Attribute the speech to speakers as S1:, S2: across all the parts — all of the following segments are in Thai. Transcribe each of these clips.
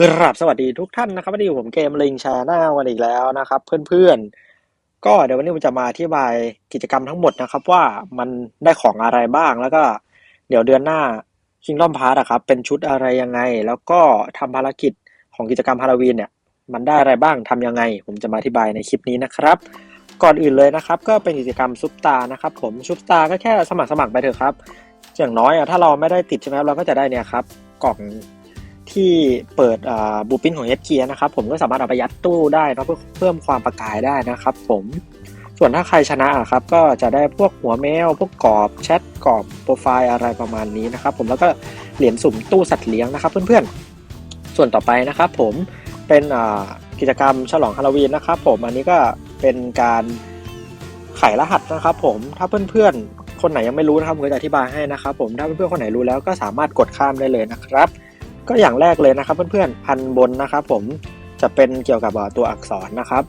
S1: กราบสวัสดีทุกท่านนะครับวันนี้ผมเกมลิงแชร์หน้าวันอีกแล้วนะครับ เพื่อนๆ ก็เดี๋ยววันนี้ผมจะมาอธิบายกิจกรรมทั้งหมดนะครับ ว่ามันได้ของอะไรบ้างแล้วก็ เดี๋ยวเดือนหน้าคิงดอมพาร์อะครับ เป็นชุดอะไรยังไง แล้วก็ทำภารกิจของกิจกรรมฮาโลวีนเนี่ย มันได้อะไรบ้างทำยังไง ผมจะมาอธิบายในคลิปนี้นะครับ ก่อนอื่นเลยนะครับ ก็เป็นกิจกรรมซุปตานะครับผมซุปตาก็แค่สมัครสมัครไปเถอะครับอย่างน้อยอะถ้าเราไม่ได้ติดใช่ไหมเราก็จะได้เนี่ยครับกล่อง ที่เปิดบูปินของเอสเกียนะครับผมก็สามารถเอาไปยัดตู้ได้เพื่อเพิ่มความประกายได้นะครับ ผมส่วนถ้าใครชนะอะครับ ก็จะได้พวกหัวแมว พวกกรอบแชทกรอบโปรไฟล์อะไรประมาณนี้นะครับ ผมแล้วก็เหรียญสุ่มตู้สัตว์เลี้ยงนะครับ เพื่อนๆ ส่วนต่อไปนะครับ ผมเป็นกิจกรรมฉลองฮาโลวีนนะครับ ผมอันนี้ก็เป็นการไขรหัสนะครับ ผมถ้าเพื่อนๆคนไหนยังไม่รู้นะครับผมจะอธิบายให้นะครับ ผมถ้าเพื่อนๆคนไหนรู้แล้วก็สามารถกดข้ามได้เลยนะครับ ก็อย่างแรกเลยนะครับเพื่อนๆอันบนนะครับผมจะเป็นเกี่ยวกับตัวอักษรนะครับ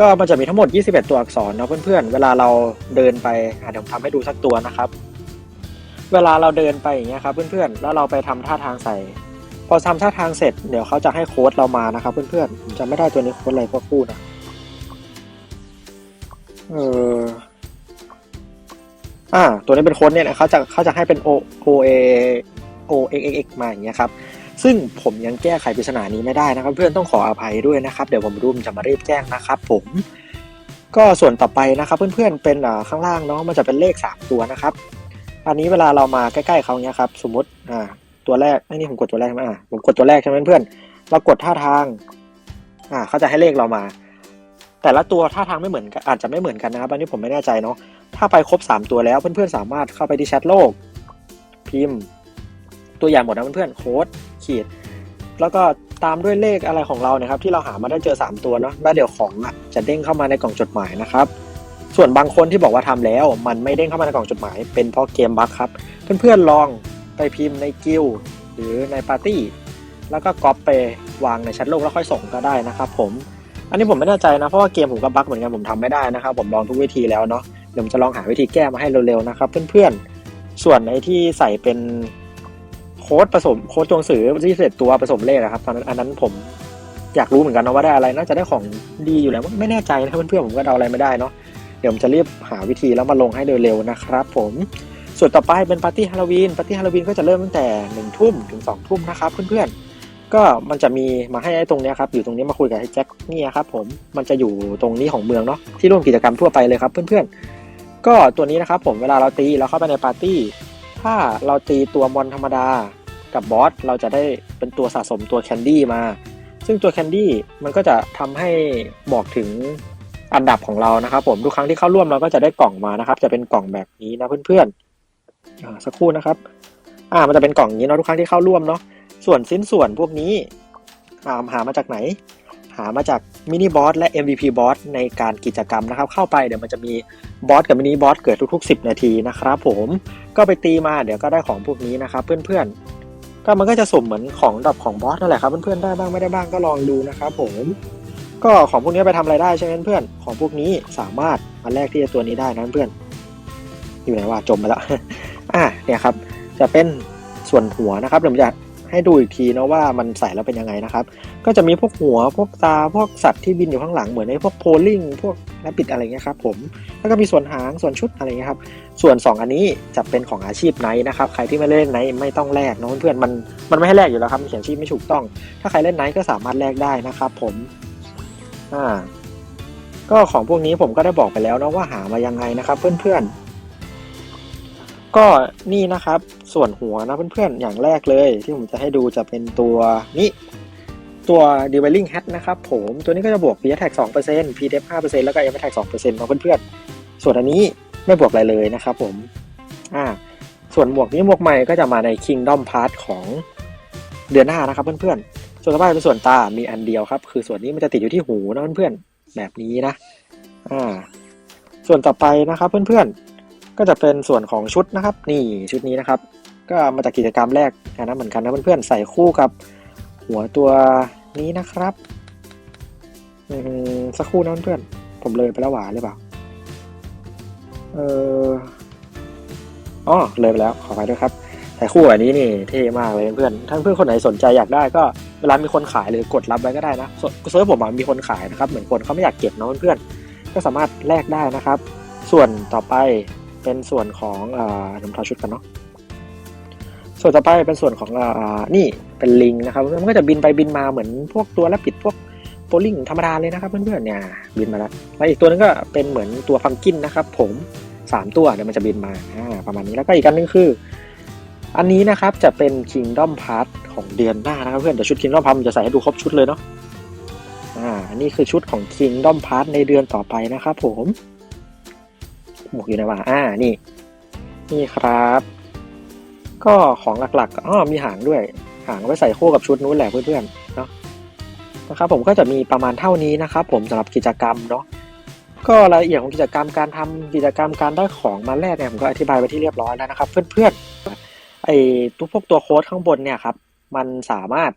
S1: ก็มันจะมีทั้งหมด 21 ตัวอักษรนะเพื่อนๆ เวลาเราเดินไปเดี๋ยวผมทำให้ดูสักตัวนะครับ เวลาเราเดินไปอย่างเงี้ยครับเพื่อนๆ แล้วเราไปทำท่าทางใส่ พอทำท่าทางเสร็จ เดี๋ยวเขาจะให้โค้ดเรามานะครับเพื่อนๆผมจำไม่ได้ตัวนี้โค้ดอะไรพวกคู่นะเอออ่า ตัวนี้เป็นโค้ดเนี่ยเขาจะเขาจะให้เป็น O O A O X X X มาอย่างเงี้ยครับ ซึ่งผมยังแก้ไขปริศนานี้ไม่ได้นะครับ เพื่อนต้องขออภัยด้วยนะครับ เดี๋ยวผมรูมจะมารีบแจ้งนะครับ ผมก็ส่วนต่อไปนะครับ เพื่อนๆเป็นข้างล่างเนาะมันจะเป็นเลข 3 ตัวนะครับ อันนี้เวลาเรามาใกล้ๆเขาเนี้ยครับ สมมติอ่าตัวแรกไอ้นี่ผมกดตัวแรกใช่ไหมอ่าผมกดตัวแรกใช่ไหมเพื่อนเรากดท่าทางอ่าเขาจะให้เลขเรามา แต่ละตัวท่าทางไม่เหมือนกันอาจจะไม่เหมือนกันนะครับ อันนี้ผมไม่แน่ใจเนาะถ้าไปครบ 3 ตัวแล้วเพื่อนๆสามารถเข้าไปที่แชทโลก พิมพ์ ตัวอย่างหมดนะเพื่อนๆโค้ด ขีด แล้วก็ตามด้วยเลขอะไรของเราเนี่ยครับ ที่เราหามาได้เจอ 3 ตัวเนาะแล้วเดี๋ยวของอะจะเด้งเข้ามาในกล่องจดหมายนะครับ ส่วนบางคนที่บอกว่าทำแล้ว มันไม่เด้งเข้ามาในกล่องจดหมาย เป็นเพราะเกมบั๊กครับ เพื่อนๆลองไปพิมพ์ในกิลหรือในปาร์ตี้แล้วก็ก๊อปไปวางในแชทโลกแล้วค่อยส่งก็ได้นะครับ ผม อันนี้ผมไม่แน่ใจนะเพราะว่าเกมผมก็บั๊กเหมือนกันผมทำไม่ได้นะครับ ผมลองทุกวิธีแล้วเนาะเดี๋ยวผมจะลองหาวิธีแก้มาให้เร็วๆนะครับ เพื่อนๆส่วนในที่ใส่เป็น โค้ดผสมโค้ดตัวหนังสือที่เสร็จตัวผสมเลขนะครับตอนนั้นอันนั้นผมอยากรู้เหมือนกันนะว่าได้อะไร น่าจะได้ของดีอยู่แล้วไม่แน่ใจนะเพื่อนๆผมก็เดาอะไรไม่ได้เนาะเดี๋ยวผมจะรีบหาวิธีแล้วมาลงให้เร็วๆนะครับผมส่วนต่อไปเป็นปาร์ตี้ฮาโลวีนปาร์ตี้ฮาโลวีนก็จะเริ่มตั้งแต่หนึ่งทุ่มถึงสองทุ่มนะครับเพื่อนๆก็มันจะมีมาให้ไอ้ตรงนี้ครับอยู่ตรงนี้มาคุยกับไอ้แจ็คนี่ครับผมมันจะอยู่ตรงนี้ของเมืองเนาะที่ร่วมกิจกรรมทั่วไปเลยครับเพื่อนๆก็ตัวนี้นะครับผมเวลาเราตีเราเข้าไปในปาร์ตี้ ถ้าเราตีตัวมอนธรรมดากับบอสเราจะได้เป็นตัวสะสมตัวแคนดี้มา ซึ่งตัวแคนดี้มันก็จะทำให้บอกถึงอันดับของเรานะครับ ผมทุกครั้งที่เข้าร่วมเราก็จะได้กล่องมานะครับ จะเป็นกล่องแบบนี้นะเพื่อนๆสักครู่นะครับ อ่ามันจะเป็นกล่องนี้เนาะทุกครั้งที่เข้าร่วมเนาะส่วนสิ้นส่วนพวกนี้อ่าหามาจากไหน หามาจากมินิบอสและ MVP บอสในการกิจกรรมนะครับ เข้าไปเดี๋ยวมันจะมีบอสกับมินิบอสเกิดทุก ๆ 10 นาทีนะครับผมก็ไปตีมาเดี๋ยวก็ได้ของพวกนี้นะครับ เพื่อนๆ ก็มันก็จะสมเหมือนของดับของบอสนั่นแหละครับ เพื่อนๆได้บ้างไม่ได้บ้างก็ลองดูนะครับผมก็ของพวกนี้ไปทำอะไรได้ใช่ไหมเพื่อนของพวกนี้สามารถมาแลกที่ตัวนี้ได้นะเพื่อน อยู่ไหนว่าจมไปแล้วอ่าเนี่ยครับ จะเป็นส่วนหัวนะครับเดี๋ยวผมจะ ให้ดูอีกทีนะว่ามันใส่แล้วเป็นยังไงนะครับ ก็จะมีพวกหัวพวกตาพวกสัตว์ที่บินอยู่ข้างหลังเหมือนในพวกโพลิงพวกแรบบิดอะไรเงี้ยครับผมแล้วก็มีส่วนหางส่วนชุดอะไรเงี้ยครับส่วน 2 อันนี้จะเป็นของอาชีพไนท์นะครับใครที่ไม่เล่นไนท์ไม่ต้องแลกนะเพื่อนๆมันมันไม่ให้แลกอยู่แล้วครับเขียนชื่อไม่ถูกต้อง ถ้าใครเล่นไนท์ก็สามารถแลกได้นะครับผมอ่าก็ของพวกนี้ผมก็ได้บอกไปแล้วนะว่าหามายังไงนะครับ เพื่อนๆ ก็นี่นะครับส่วนหัวนะเพื่อนๆ อย่างแรกเลยที่ผมจะให้ดูจะเป็นตัวนี้ ตัว d e v a l i n g Hat นะครับผมตัวนี้ก็จะบวก p attack 2% p d e f 5%แล้วก็ m attack 2%นะเพื่อนๆ ส่วนอันนี้ไม่บวกอะไรเลยนะครับผมอ่าส่วนหมวกนี้หมวกใหม่ก็จะมาใน Kingdom Part ของเดือนหน้านะครับเพื่อนๆ ส่วนต่อไปเป็นส่วนตา มีอันเดียวครับ คือส่วนนี้มันจะติดอยู่ที่หูนะเพื่อนๆ แบบนี้นะ อ่า ส่วนต่อไปนะครับเพื่อนๆ ก็จะเป็นส่วนของชุดนะครับ นี่ชุดนี้นะครับ ก็มาจากกิจกรรมแรกนะเหมือนกันนะเพื่อนๆใส่คู่กับ หัวตัวนี้นะครับสักครู่นะเพื่อนๆผมเลยไปแล้วหวานหรือเปล่าเอออ๋อเลยไปแล้วขอไปด้วยครับแต่คู่แบบนี้นี่เท่มากเลยเพื่อนถ้านเพื่อนคนไหนสนใจอยากได้ก็เวลามีคนขายหรือกดรับไว้ก็ได้นะเซิร์ฟผมมีคนขายนะครับ เหมือนคนเขาไม่อยากเก็บนะเพื่อนๆก็สามารถแลกได้นะครับ ส่วนต่อไป เป็นส่วนของอน้ำทาชุดกันเนาะส่วนต่อไปเป็นส่วนของอนี่เป็นลิงนะครับมันก็จะบินไปบินมาเหมือนพวกตัวและปิดพวกโปลิงธรรมดาเลยนะครับเพื่อนๆเนี่ยบินมาแล้วแล้วอีกตัวนึงก็เป็นเหมือนตัวฟังกินนะครับ ผมสามตัวเดี๋ยวมันจะบินมาอ่าประมาณนี้แล้วก็อีกอันนึงคือ อันนี้นะครับจะเป็น Kingdom Pass ของเดือนหน้านะครับเพื่อนเดี๋ยวชุด Kingdom Pass มันจะใส่ให้ดูครบชุดเลยเนาะอ่าอันนี้คือชุดของ Kingdom Pass ในเดือนต่อไปนะครับผม หมวกอยู่ในว่าอ่านี่ นี่ครับ ก็ของหลักๆอ๋อมีหางด้วย หางไว้ใส่คู่กับชุดนู้นแหละเพื่อนๆเนาะนะครับผมก็จะมีประมาณเท่านี้นะครับ ผมสำหรับกิจกรรมเนาะก็รายละเอียดของกิจกรรมการทำกิจกรรมการได้ของมาแลกเนี่ยผมก็อธิบายไปที่เรียบร้อยแล้วนะครับ เพื่อนๆไอ้ทุกพวกตัวโค้ดข้างบนเนี่ยครับ มันสามารถ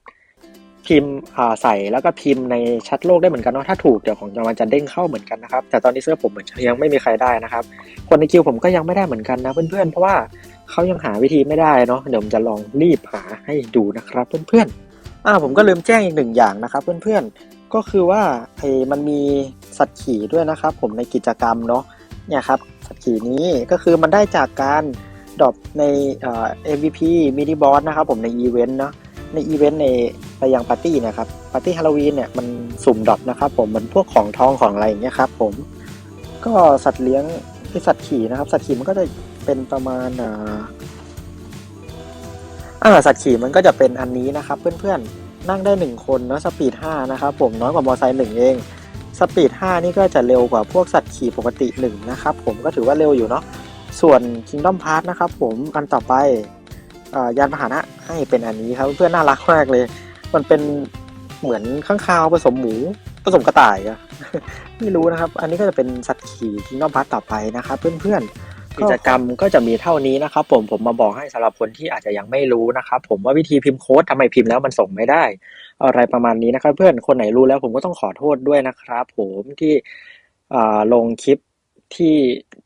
S1: พิมพ์ใส่แล้วก็พิมพ์ในชัดโลกได้เหมือนกันเนาะถ้าถูกเดี๋ยวของมันจะเด้งเข้าเหมือนกันนะครับแต่ตอนนี้เสื้อผมเหมือนยังไม่มีใครได้นะครับ คนในคิวผมก็ยังไม่ได้เหมือนกันนะเพื่อนๆเพราะว่าเขายังหาวิธีไม่ได้เนาะเดี๋ยวผมจะลองรีบหาให้ดูนะครับเพื่อนๆอ่าผมก็ลืมแจ้งอีกหนึ่งอย่างนะครับเพื่อนๆก็คือว่าไอ้มันมีสัตว์ขี่ด้วยนะครับ ผมในกิจกรรมเนาะเนี่ยครับสัตว์ขี่นี้ก็คือมันได้จากการดรอปในเอ่อ MVP มินิบอสนะครับผมในอีเวนต์เนาะในอีเวนต์ใน ไปยังปาร์ตี้นะครับปาร์ตี้ฮาโลวีนเนี่ยมันสุ่มดรอปนะครับผมเหมือนพวกของทองของอะไรอย่างเงี้ยครับผมก็สัตว์เลี้ยงที่สัตว์ขี่นะครับ สัตว์ขี่มันก็จะเป็นประมาณอ่าอ่าสัตว์ขี่มันก็จะเป็นอันนี้นะครับเพื่อนๆนั่งได้หนึ่งคนเนาะสปีดห้านะครับผมน้อยกว่ามอเตอร์ไซค์หนึ่งเองสปีดห้านี่ก็จะเร็วกว่าพวกสัตว์ขี่ปกติหนึ่งนะครับผมก็ถือว่าเร็วอยู่เนาะส่วน Kingdom Pass นะครับผมอันต่อไปอ่ายานพาหนะให้เป็นอันนี้ครับเพื่อนน่ารักมากเลย มันเป็นเหมือนข้างคาวผสมหมูผสมกระต่ายอะไม่รู้นะครับ อันนี้ก็จะเป็นสัตว์ขี่ที่นอมพัทต่อไปนะครับเพื่อนๆกิจกรรมก็จะมีเท่านี้นะครับ ผมผมมาบอกให้สำหรับคนที่อาจจะยังไม่รู้นะครับ ผมว่าวิธีพิมพ์โค้ดทำไมพิมพ์แล้วมันส่งไม่ได้ อะไรประมาณนี้นะครับ เพื่อนคนไหนรู้แล้วผมก็ต้องขอโทษด้วยนะครับ ผมที่อ่าลงคลิปที่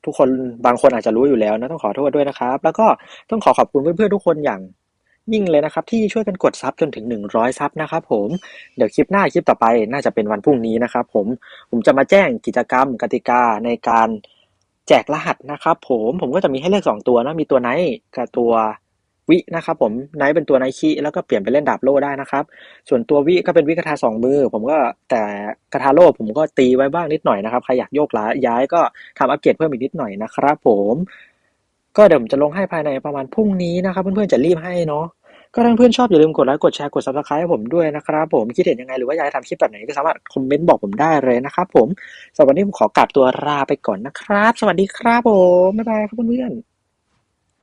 S1: ทุกคนบางคนอาจจะรู้อยู่แล้วนะต้องขอโทษด้วยนะครับ แล้วก็ต้องขอขอบคุณเพื่อนๆทุกคนอย่าง ยิ่งเลยนะครับ ที่ช่วยกันกดซับจนถึง 100 ซับนะครับผม เดี๋ยวคลิปหน้าคลิปต่อไปน่าจะเป็นวันพรุ่งนี้นะครับผม ผมจะมาแจ้งกิจกรรมกติกาในการแจกรหัสนะครับผมผมก็จะมีให้เลือกสองตัวนะมีตัวไนท์กับตัววินะครับผมไนท์เป็นตัวไนคิแล้วก็เปลี่ยนไปเล่นดาบโล่ได้นะครับ ส่วนตัววิก็เป็นวิกระทาสองมือ ผมก็แต่กระทาโล่ผมก็ตีไว้บ้างนิดหน่อยนะครับใครอยากโยกล้าย้ายก็ทำอัปเกรดเพิ่มอีกนิดหน่อยนะครับผม ก็เดี๋ยวผมจะลงให้ภายในประมาณพรุ่งนี้นะครับเพื่อนๆจะรีบให้เนาะก็ถ้าเพื่อนชอบอย่าลืมกดไลค์กดแชร์กด subscribe ให้ผมด้วยนะครับผมคิดเห็นยังไงหรือว่าอยากให้ทำคลิปแบบไหนก็สามารถคอมเมนต์บอกผมได้เลยนะครับผมสำหรับวันนี้ผมขอกลับตัวลาไปก่อนนะครับ สวัสดีครับผมบ๊ายบายครับเพื่อนๆ